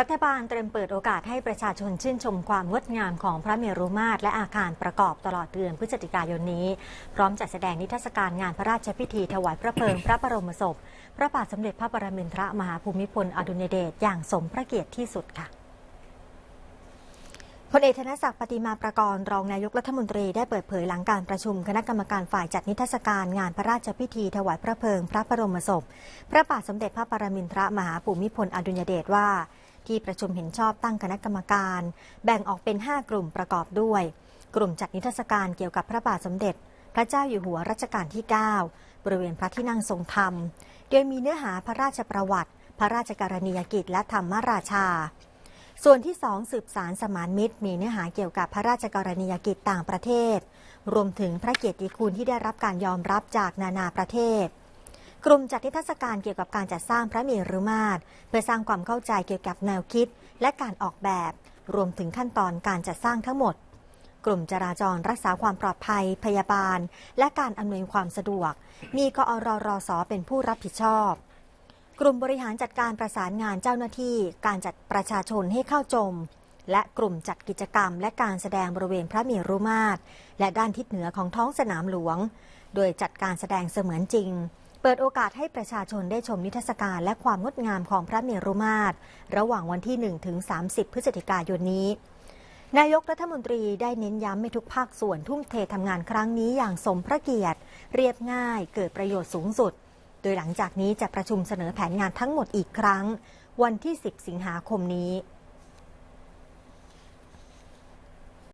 รัฐบาลเตรียมเปิดโอกาสให้ประชาชนชื่นชมความงดงามของพระเมรุมาตรและอาคารประกอบตลอดเดือนพฤศจิกายนนี้ พร้อมจัดแสดงนิทรรศการงานพระราชพิธีถวายพระเพลิงพระบรมศพ พระบาทสมเด็จพระปรมินทรมหาภูมิพลอดุลยเดชอย่างสมพระเกียรติที่สุดค่ะพลเอกธนศักดิ์ปฏิมาประกรณ์รองนายกรัฐมนตรีได้เปิดเผยหลังการประชุมคณะกรรมการฝ่ายจัดนิทรรศการงานพระราชพิธีถวายพระเพลิง พระบรมศพ พระบาทสมเด็จพระปรมินทรมหาภูมิพลอดุลยเดชว่า ที่ประชุมเห็นชอบตั้งคณะกรรมการ แบ่งออกเป็น 5 กลุ่มประกอบด้วย กลุ่มจัดนิทรรศการเกี่ยวกับพระบาทสมเด็จ พระเจ้าอยู่หัวรัชกาลที่ 9 บริเวณพระที่นั่งทรงธรรม โดยมีเนื้อหาพระราชประวัติ พระราชกรณียกิจและธรรมราชา ส่วนที่ 2 สืบสารสมานมิตร มีเนื้อหาเกี่ยวกับพระราชกรณียกิจต่างประเทศ รวมถึงพระเกียรติคุณที่ได้รับการยอมรับจากนานาประเทศ กลุ่มจัดนิทรรศการเกี่ยวกับการจัดสร้างพระเมรุมาตรเพื่อสร้างความเข้าใจเกี่ยวกับแนวคิด และการออกแบบ รวมถึงขั้นตอนการจัดสร้างทั้งหมด กลุ่มจราจรรักษาความปลอดภัย พยาบาล และการอำนวยความสะดวก มีกอรรสเป็นผู้รับผิดชอบ กลุ่มบริหารจัดการประสานงานเจ้าหน้าที่ การจัดประชาชนให้เข้าชมและกลุ่มจัดกิจกรรม และการแสดงบริเวณพระเมรุมาตร และด้านทิศเหนือของท้องสนามหลวง โดยจัดการแสดงเสมือนจริง เปิดโอกาสให้ประชาชนได้ชมนิทรรศการและความงดงามของพระเมรุมาตร ระหว่างวันที่ 1 ถึง 30 พฤศจิกายนนี้ นายกรัฐมนตรีได้เน้นย้ำให้ทุกภาคส่วนทุ่มเททำงานครั้งนี้อย่างสมพระเกียรติ เรียบง่าย เกิดประโยชน์สูงสุด โดยหลังจากนี้จะประชุมเสนอแผนงานทั้งหมดอีกครั้ง วันที่ 10 สิงหาคมนี้